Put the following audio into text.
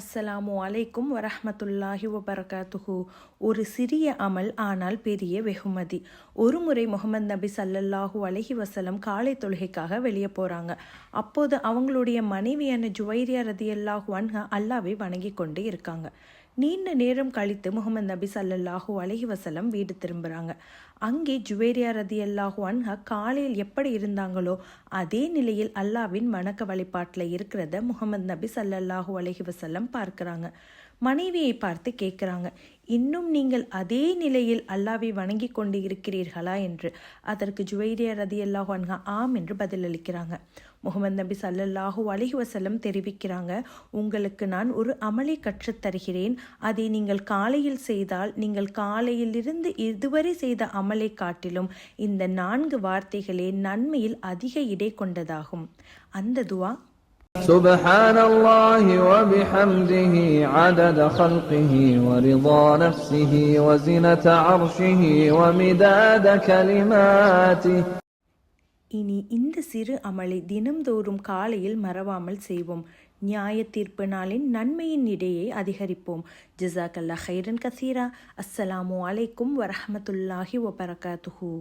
அஸ்ஸலாமு அலைக்கும் வரஹமத்துல்லாஹி வபரகாத்துஹு. ஒரு சிறிய அமல் ஆனால் பெரிய வெகுமதி. ஒரு முறை முகமது நபி சல்லல்லாஹூ அலஹி வசலம் காலை தொழுகைக்காக வெளியே போகிறாங்க அப்போது அவங்களுடைய மனைவியான ஜுவைரியா ரதியல்லாஹு அன்ஹா அல்லாவை வணங்கி கொண்டு இருக்காங்க. நீண்ட நேரம் கழித்து முகமது நபி ஸல்லல்லாஹு அலஹி வசலம் வீடு திரும்புகிறாங்க அங்கே ஜுவேரியா ரதியல்லாஹு அன்ஹா காலையில் எப்படி இருந்தாங்களோ அதே நிலையில் அல்லாவின் வணக்க வழிபாட்டில் இருக்கிறத முகமது நபி சல்லல்லாஹு அலஹி வசல்லம் பார்க்குறாங்க. மனைவியை பார்த்து கேட்குறாங்க இன்னும் நீங்கள் அதே நிலையில் அல்லாவை வணங்கி கொண்டு இருக்கிறீர்களா? என்று. அதற்கு ஜுவைரியா ரதியல்லாஹு அன்ஹா ஆம் என்று பதிலளிக்கிறாங்க. முகமது நபி சல்லல்லாஹு அலைஹி வசலம் தெரிவிக்கிறாங்க உங்களுக்கு நான் ஒரு அமலை கற்றுத் தருகிறேன். அதை நீங்கள் காலையில் செய்தால் நீங்கள் காலையிலிருந்து இதுவரை செய்த அமலை காட்டிலும் இந்த நான்கு வார்த்தைகளே நன்மையில் அதிக இடை கொண்டதாகும். அந்த துவா سبحان الله وبحمده عدد خلقه ورضا نفسه وزنة عرشه ومداد كلماته இனி இந்த சிறு அமலை தினம்தோறும் காலையில் மறவாமல் செய்வோம் நியாய தீர்ப்பு நாளின் நன்மையின் இடையே அதிகரிப்போம் ஜிசாக்கல்லா ஹைரன் கசீரா அஸ்ஸலாமு அலைக்கும் வரஹமத்துல்லாஹி வபரகாத்துஹூ